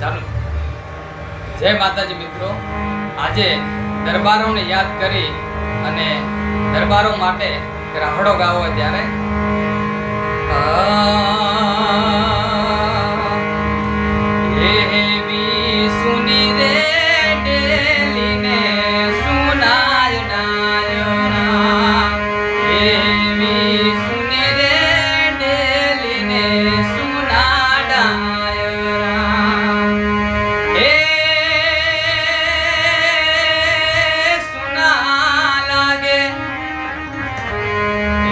ચાલો. જય માતાજી મિત્રો. આજે દરબારોને યાદ કરી અને દરબારો માટે રાહડો ગાવો ત્યારે